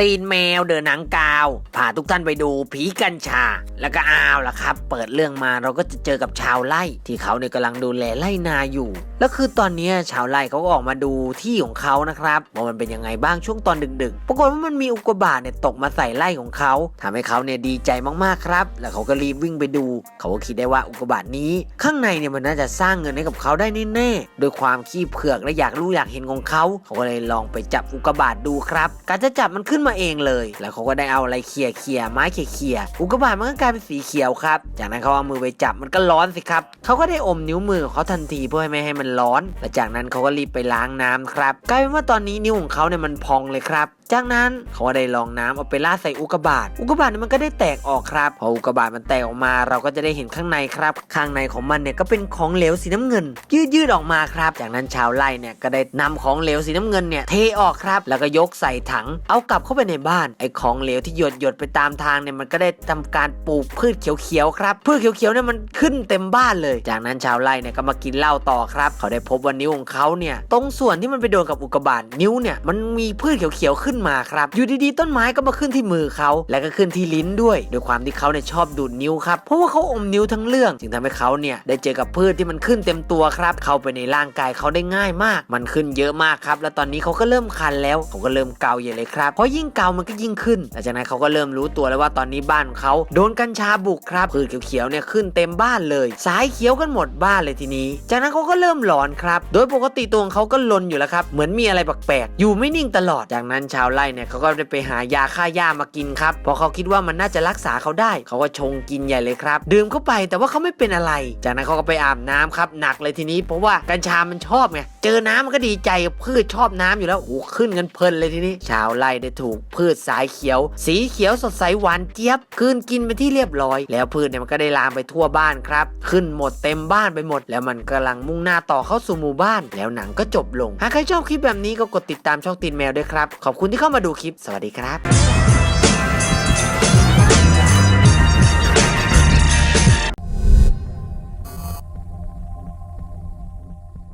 ตีนแมวเดินหนังกาว พาทุกท่านไปดูผีกัญชา แล้วก็อ้าวล่ะครับ เปิดเรื่องมาเราก็จะเจอกับชาวไร่ที่เขาเนี่ยกำลังดูแลไร่นาอยู่ แล้วคือตอนนี้ชาวไร่เขาก็ออกมาดูที่ของเขานะครับว่ามันเป็นยังไงบ้างช่วงตอนดึกๆ ปรากฏว่ามันมีอุกกาบาตเนี่ยตกมาใส่ไร่ของเขาทำให้เขาเนี่ยดีใจมากๆครับ แล้วเขาก็รีบวิ่งไปดู เขาก็คิดได้ว่าอุกกาบาตนี้ ข้างในเนี่ยมันน่าจะสร้างเงินให้กับเขาได้แน่ๆโดยความขี้เผือกและอยากรู้อยากเห็นของเขา เขาก็เลยลองไปจับอุกกาบาตดูครับ การจะจับมันขึ้นมาเองเลย แล้วเขาก็ได้เอาอะไรเขี่ยเขี่ยไม้เขี่ยเขี่ยอุกกาบาตมันก็กลายเป็นสีเขียวครับ จากนั้นเขาเอามือไปจับมันก็ร้อนสิครับเขาก็ได้อมนิ้วมือของเขาทันทีเพื่อไม่ให้มันร้อนและจากนั้นเขาก็รีบไปล้างน้ำครับกลายเป็นว่าตอนนี้นิ้วของเขาเนี่ยมันพองเลยครับ จากนั้นเขาได้ลองน้ำเอาไปราดใส่อุกกาบาตอุกกาบาตเนี่มันก็ได้แตกออกครับพออุกกาบาตมันแตกออกมา เราก็จะได้เห็นข้างในครับ ข้างในของมันเนี่ยก็เป็นของเหลวสีน้ำเงิน ยืดยืดๆออกมาครับ จากนั้นชาวไร่เนี่ยก็ได้นำของเหลวสีน้ำเงินเนี่ยเทออกครับ แล้วก็ยกใส่ถัง เอากลับเข้าไปในบ้าน ไอ้ของเหลวที่หยดหยดๆไปตามทางเนี่ยมันก็ได้ทำการปลูกพืชเขียวๆครับ พืชเขียวๆเนี่ยมันขึ้นเต็มบ้านเลย จากนั้นชาวไร่เนี่ยก็มากินเหล้าต่อครับ เขาได้พบว่านิ้วของเขาเนี่ยตรงส่วนที่มันไปโดนกับอุกกาบาตนิ้วเนี่ยมันมีพืชเขียวๆขึ้นมาครับ อยู่ดีๆ ต้นไม้ก็มาขึ้นที่มือเขา และก็ขึ้นที่ลิ้นด้วยด้วยความที่เขาเนี่ยชอบดูดนิ้วครับ เพราะว่าเขาอมนิ้วทั้งเรื่อง จึงทำให้เขาเนี่ยได้เจอกับพืชที่มันขึ้นเต็มตัวครับ เข้าไปในร่างกายเขาได้ง่ายมาก มันขึ้นเยอะมากครับ แล้วตอนนี้เขาก็เริ่มคันแล้วเขาก็เริ่มเกาใหญ่เลยครับ เพราะยิ่งเกามันก็ยิ่งขึ้นหลังจากนั้นเขาก็เริ่มรู้ตัวแล้วว่าตอนนี้บ้านของเขาโดนกัญชาบุกครับพืชเขียวๆเนี่ยขึ้นเต็มบ้านเลย สายเขียวกันหมดบ้านเลยทีนี้ จากนั้นเขาก็เริ่มหลอนครับ โดยปกติตัวของเขาก็ลนอยู่แล้วครับ เหมือนมีอะไรแปลกๆอยู่ไม่นิ่งตลอด จากนั้นชาวไร่เนี่ยเขาก็ได้ไปหายาฆ่าหญ้ามากินครับพราะเขาคิดว่ามันน่าจะรักษาเขาได้ เขาก็ชงกินใหญ่เลยครับดื่มเข้าไปแต่ว่าเขาไม่เป็นอะไร จากนั้นเขาก็ไปอาบน้ำครับหนักเลยทีนี้เพราะว่ากัญชามันชอบไงเจอน้ำมันก็ดีใจพืชชอบน้ำอยู่แล้วโอ้ขึ้นกันเพลินเลยทีนี้ ชาวไร่ได้ถูกพืชสายเขียว สีเขียวสดใสหวานเจี๊ยบคืนกินไปที่เรียบร้อย แล้วพืชเนี่ยมันก็ได้ลามไปทั่วบ้านครับ ขึ้นหมดเต็มบ้านไปหมด แล้วมันกำลังมุ่งหน้าต่อเข้าสู่หมู่บ้าน แล้วหนังก็จบลง หากใครชอบคลิปแบบนี้ก็กดติดตามช่องตีนแมวด้วยครับขอบคุณที่เข้ามาดูคลิป สวัสดีครับ